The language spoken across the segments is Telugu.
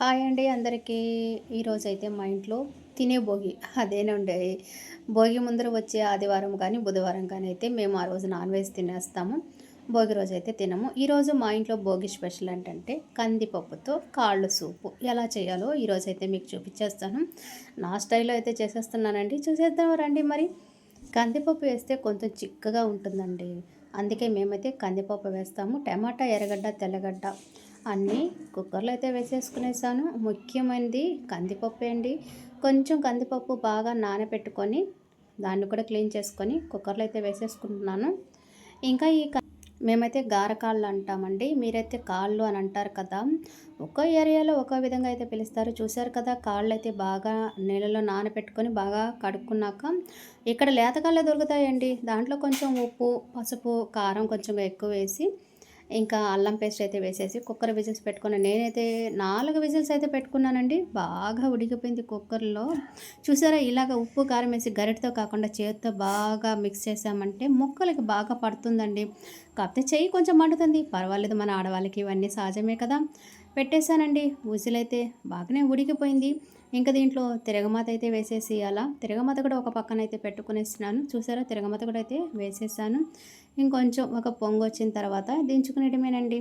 హాయ్ అండి అందరికీ. ఈరోజైతే మా ఇంట్లో తినే భోగి అదేనండి. భోగి ముందర వచ్చే ఆదివారం కానీ బుధవారం కానీ అయితే మేము ఆ రోజు నాన్ వెజ్ తినేస్తాము. భోగి రోజు అయితే తినము ఈరోజు మా ఇంట్లో భోగి స్పెషల్ ఏంటంటే కందిపప్పుతో కాళ్ళు సూపు. ఎలా చేయాలో ఈరోజు అయితే మీకు చూపించేస్తాను నా స్టైల్లో అయితే చేసేస్తున్నానండి. చూసేద్దాం రండి మరి. కందిపప్పు వేస్తే కొంచెం చిక్కగా ఉంటుందండి. అందుకే మేమైతే కందిపప్పు వేస్తాము. టమాటా ఎర్రగడ్డ తెల్లగడ్డ అన్నీ కుక్కర్లో అయితే వేసేసుకునేసాను. ముఖ్యమైనది కందిపప్పు అండి. కొంచెం కందిపప్పు బాగా నానబెట్టుకొని దాన్ని కూడా క్లీన్ చేసుకొని కుక్కర్లో అయితే వేసేసుకుంటున్నాను. ఇంకా ఈ మేమైతే గారకాళ్ళు అంటామండి. మీరైతే కాళ్ళు అని అంటారు కదా. ఒక ఏరియాలో ఒక విధంగా అయితే పిలుస్తారు. చూశారు కదా కాళ్ళు అయితే బాగా నీళ్ళలో నానబెట్టుకొని బాగా కడుక్కున్నాక ఇక్కడ లేతకాళ్ళే దొరుకుతాయండి. దాంట్లో కొంచెం ఉప్పు పసుపు కారం కొంచెం ఎక్కువ వేసి ఇంకా అల్లం పేస్ట్ అయితే వేసేసి కుక్కర్ విజిల్స్ పెట్టుకున్నాను నేనైతే నాలుగు విజిల్స్ అయితే పెట్టుకున్నానండి. బాగా ఉడికిపోయింది కుక్కర్లో. చూసారా ఇలాగ ఉప్పు కారం వేసి గరిటతో కాకుండా చేతితో బాగా మిక్స్ చేసామంటే ముక్కలకి బాగా పడుతుందండి. కాకపోతే చెయ్యి కొంచెం మండుతుంది. పర్వాలేదు మన ఆడవాళ్ళకి ఇవన్నీ సహజమే కదా. పెట్టేశానండి. ఉసిలైతే బాగానే ఉడికిపోయింది. ఇంకా దీంట్లో తిరగమాత అయితే వేసేసి అలా తిరగమాత కూడా ఒక పక్కన అయితే పెట్టుకునేస్తున్నాను. చూసారా? తిరగమాత కూడా అయితే వేసేసాను. ఇంకొంచెం ఒక పొంగు వచ్చిన తర్వాత దించుకునేటమేనండి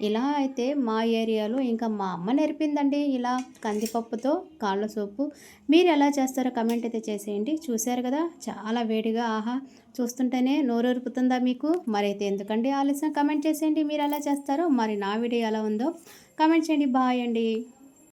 ఇలా అయితే మా ఏరియాలో ఇంకా మా అమ్మ నేర్పిందండి ఇలా కందిపప్పుతో కాళ్ళ సూపు. మీరు ఎలా చేస్తారో కమెంట్ అయితే చేసేయండి. చూశారు కదా చాలా వేడిగా ఆహా చూస్తుంటేనే నోరూరుపుతుందా మీకు? మరైతే ఎందుకండి ఆలస్యం? కమెంట్ చేసేయండి మీరు ఎలా చేస్తారో మరి నా వీడియో ఎలా ఉందో. కమెంట్ చేయండి. బాయ్ అండి.